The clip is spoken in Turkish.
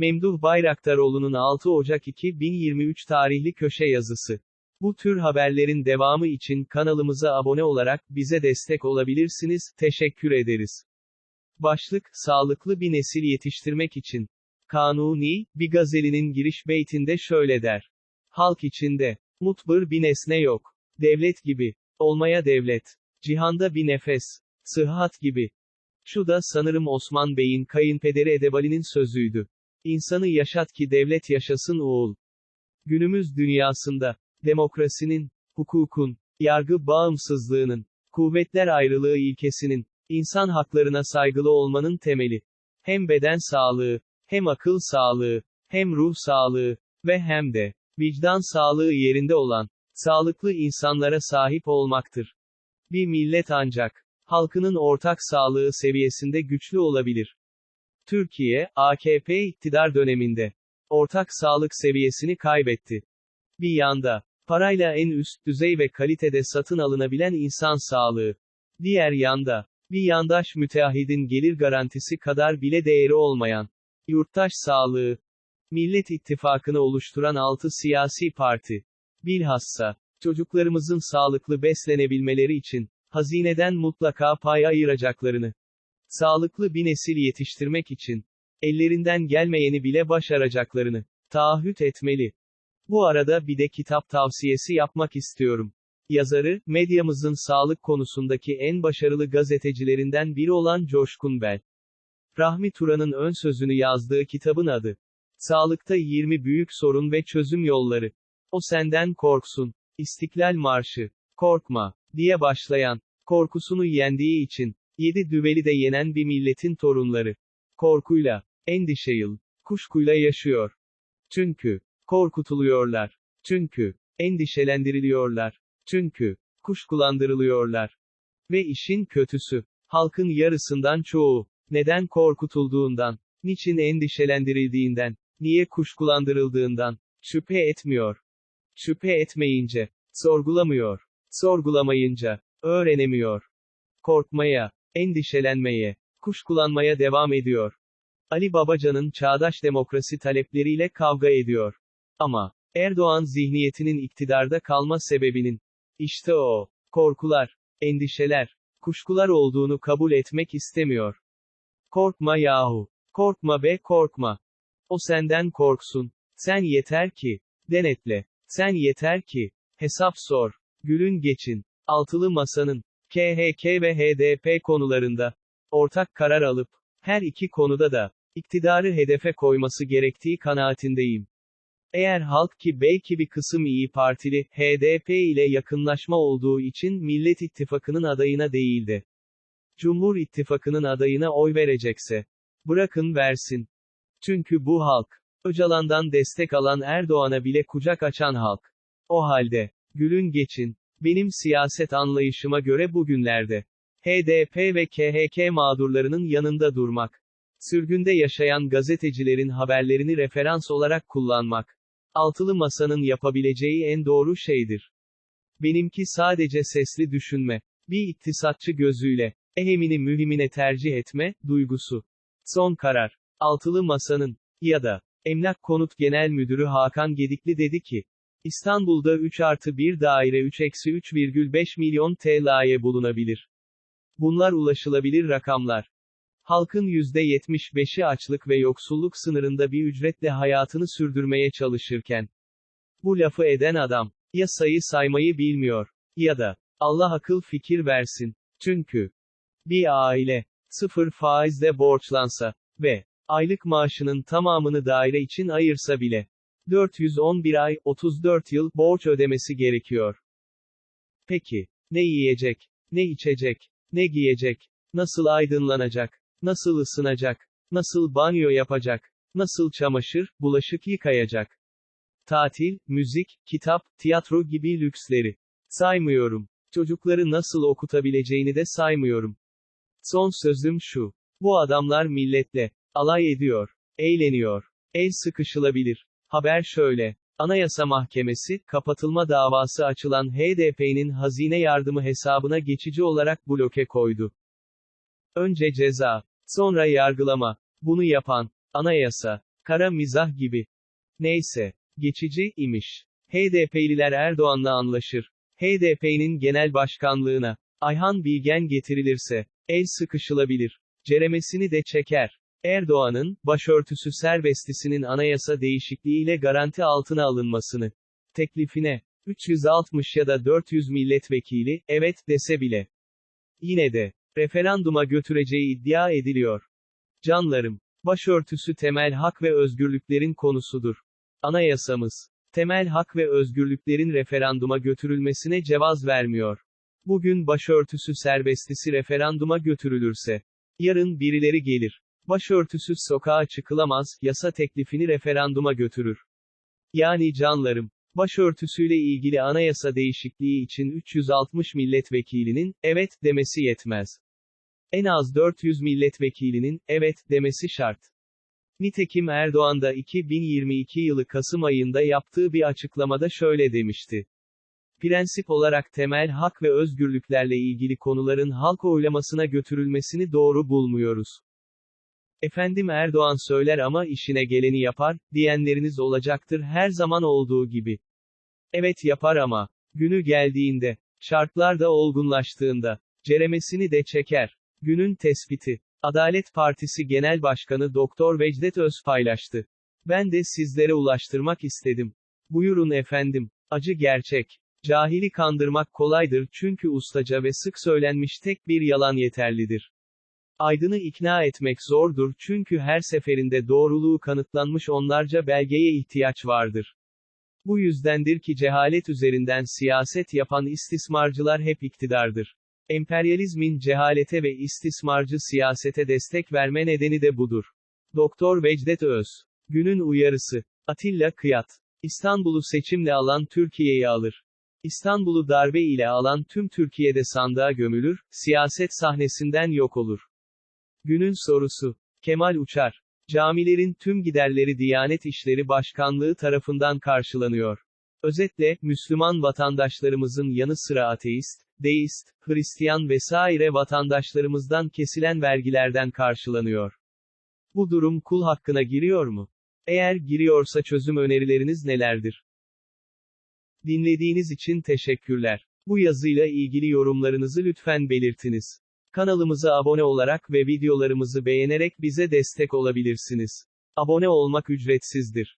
Memduh Bayraktaroğlu'nun 6 Ocak 2023 tarihli köşe yazısı. Bu tür haberlerin devamı için kanalımıza abone olarak bize destek olabilirsiniz. Teşekkür ederiz. Başlık, sağlıklı bir nesil yetiştirmek için. Kanuni, bir gazelinin giriş beytinde şöyle der. Halk içinde, mutbır bir nesne yok. Devlet gibi, olmaya devlet. Cihanda bir nefes. Sıhhat gibi. Şu da sanırım Osman Bey'in kayınpederi Edebali'nin sözüydü. İnsanı yaşat ki devlet yaşasın oğul. Günümüz dünyasında, demokrasinin, hukukun, yargı bağımsızlığının, kuvvetler ayrılığı ilkesinin, insan haklarına saygılı olmanın temeli. Hem beden sağlığı, hem akıl sağlığı, hem ruh sağlığı ve hem de vicdan sağlığı yerinde olan sağlıklı insanlara sahip olmaktır. Bir millet ancak halkının ortak sağlığı seviyesinde güçlü olabilir. Türkiye, AKP iktidar döneminde ortak sağlık seviyesini kaybetti. Bir yanda, parayla en üst düzey ve kalitede satın alınabilen insan sağlığı. Diğer yanda, bir yandaş müteahhidin gelir garantisi kadar bile değeri olmayan yurttaş sağlığı. Millet İttifakı'nı oluşturan 6 siyasi parti. Bilhassa, çocuklarımızın sağlıklı beslenebilmeleri için, hazineden mutlaka pay ayıracaklarını, sağlıklı bir nesil yetiştirmek için, ellerinden gelmeyeni bile başaracaklarını, taahhüt etmeli. Bu arada bir de kitap tavsiyesi yapmak istiyorum. Yazarı, medyamızın sağlık konusundaki en başarılı gazetecilerinden biri olan Coşkun Bel. Rahmi Turan'ın ön sözünü yazdığı kitabın adı. Sağlıkta 20 büyük sorun ve çözüm yolları. O senden korksun. İstiklal Marşı. Korkma. diye başlayan, korkusunu yendiği için, yedi düveli de yenen bir milletin torunları. Korkuyla, endişeyil, kuşkuyla yaşıyor. Çünkü, korkutuluyorlar. Çünkü, endişelendiriliyorlar. Çünkü, kuşkulandırılıyorlar. Ve işin kötüsü, halkın yarısından çoğu, neden korkutulduğundan, niçin endişelendirildiğinden, niye kuşkulandırıldığından, şüphe etmiyor. Şüphe etmeyince, sorgulamıyor. Sorgulamayınca, öğrenemiyor. Korkmaya, endişelenmeye, kuşkulanmaya devam ediyor. Ali Babacan'ın çağdaş demokrasi talepleriyle kavga ediyor. Ama, Erdoğan zihniyetinin iktidarda kalma sebebinin, işte o, korkular, endişeler, kuşkular olduğunu kabul etmek istemiyor. Korkma yahu. Korkma be korkma. O senden korksun. Sen yeter ki, denetle. Sen yeter ki, hesap sor. Gülün geçin. Altılı masanın, KHK ve HDP konularında, ortak karar alıp, her iki konuda da, iktidarı hedefe koyması gerektiği kanaatindeyim. Eğer halk ki belki bir kısım iyi Partili, HDP ile yakınlaşma olduğu için Millet İttifakı'nın adayına değil de, Cumhur İttifakı'nın adayına oy verecekse, bırakın versin. Çünkü bu halk, Öcalan'dan destek alan Erdoğan'a bile kucak açan halk. O halde, gülün geçin, benim siyaset anlayışıma göre bugünlerde, HDP ve KHK mağdurlarının yanında durmak, sürgünde yaşayan gazetecilerin haberlerini referans olarak kullanmak, altılı masanın yapabileceği en doğru şeydir. Benimki sadece sesli düşünme, bir iktisatçı gözüyle, ehemini mühimine tercih etme, duygusu. Son karar. Altılı Masa'nın, ya da, Emlak Konut Genel Müdürü Hakan Gedikli dedi ki, İstanbul'da 3 artı 1 daire 3 eksi 3,5 milyon TL'ye bulunabilir. Bunlar ulaşılabilir rakamlar. Halkın %75'i açlık ve yoksulluk sınırında bir ücretle hayatını sürdürmeye çalışırken. Bu lafı eden adam, ya sayı saymayı bilmiyor, ya da, Allah akıl fikir versin. Çünkü, bir aile, sıfır faizle borçlansa ve aylık maaşının tamamını daire için ayırsa bile 411 ay, 34 yıl borç ödemesi gerekiyor. Peki, ne yiyecek, ne içecek, ne giyecek, nasıl aydınlanacak, nasıl ısınacak, nasıl banyo yapacak, nasıl çamaşır, bulaşık yıkayacak? Tatil, müzik, kitap, tiyatro gibi lüksleri saymıyorum. Çocukları nasıl okutabileceğini de saymıyorum. Son sözüm şu. Bu adamlar milletle alay ediyor, eğleniyor. El sıkışılabilir. Haber şöyle. Anayasa Mahkemesi, kapatılma davası açılan HDP'nin hazine yardımı hesabına geçici olarak bloke koydu. Önce ceza, sonra yargılama. Bunu yapan, anayasa, Kara mizah gibi. Neyse. Geçici, imiş. HDP'liler Erdoğan'la anlaşır. HDP'nin genel başkanlığına, Ayhan Bilgen getirilirse, el sıkışılabilir. Ceremesini de çeker. Erdoğan'ın, başörtüsü serbestisinin anayasa değişikliğiyle garanti altına alınmasını, teklifine, 360 ya da 400 milletvekili, evet, dese bile. Yine de, referanduma götüreceği iddia ediliyor. Canlarım, başörtüsü temel hak ve özgürlüklerin konusudur. Anayasamız, temel hak ve özgürlüklerin referanduma götürülmesine cevaz vermiyor. Bugün başörtüsü serbestisi referanduma götürülürse, yarın birileri gelir. Başörtüsüz sokağa çıkılamaz, yasa teklifini referanduma götürür. Yani canlarım, başörtüsüyle ilgili anayasa değişikliği için 360 milletvekilinin, evet, demesi yetmez. En az 400 milletvekilinin, evet, demesi şart. Nitekim Erdoğan da 2022 yılı Kasım ayında yaptığı bir açıklamada şöyle demişti. Prensip olarak temel hak ve özgürlüklerle ilgili konuların halk oylamasına götürülmesini doğru bulmuyoruz. Efendim Erdoğan söyler ama işine geleni yapar, diyenleriniz olacaktır her zaman olduğu gibi. Evet yapar ama, günü geldiğinde, şartlar da olgunlaştığında, ceremesini de çeker. Günün tespiti. Adalet Partisi Genel Başkanı Doktor Vecdet Öz paylaştı. Ben de sizlere ulaştırmak istedim. Buyurun efendim. Acı gerçek. Cahili kandırmak kolaydır çünkü ustaca ve sık söylenmiş tek bir yalan yeterlidir. Aydın'ı ikna etmek zordur çünkü her seferinde doğruluğu kanıtlanmış onlarca belgeye ihtiyaç vardır. Bu yüzdendir ki cehalet üzerinden siyaset yapan istismarcılar hep iktidardır. Emperyalizmin cehalete ve istismarcı siyasete destek verme nedeni de budur. Doktor Vecdet Öz. Günün uyarısı. Atilla Kıyat. İstanbul'u seçimle alan Türkiye'yi alır. İstanbul'u darbe ile alan tüm Türkiye'de sandığa gömülür, siyaset sahnesinden yok olur. Günün sorusu. Kemal Uçar. Camilerin tüm giderleri Diyanet İşleri Başkanlığı tarafından karşılanıyor. Özetle, Müslüman vatandaşlarımızın yanı sıra ateist, deist, Hristiyan vesaire vatandaşlarımızdan kesilen vergilerden karşılanıyor. Bu durum kul hakkına giriyor mu? Eğer giriyorsa çözüm önerileriniz nelerdir? Dinlediğiniz için teşekkürler. Bu yazıyla ilgili yorumlarınızı lütfen belirtiniz. Kanalımıza abone olarak ve videolarımızı beğenerek bize destek olabilirsiniz. Abone olmak ücretsizdir.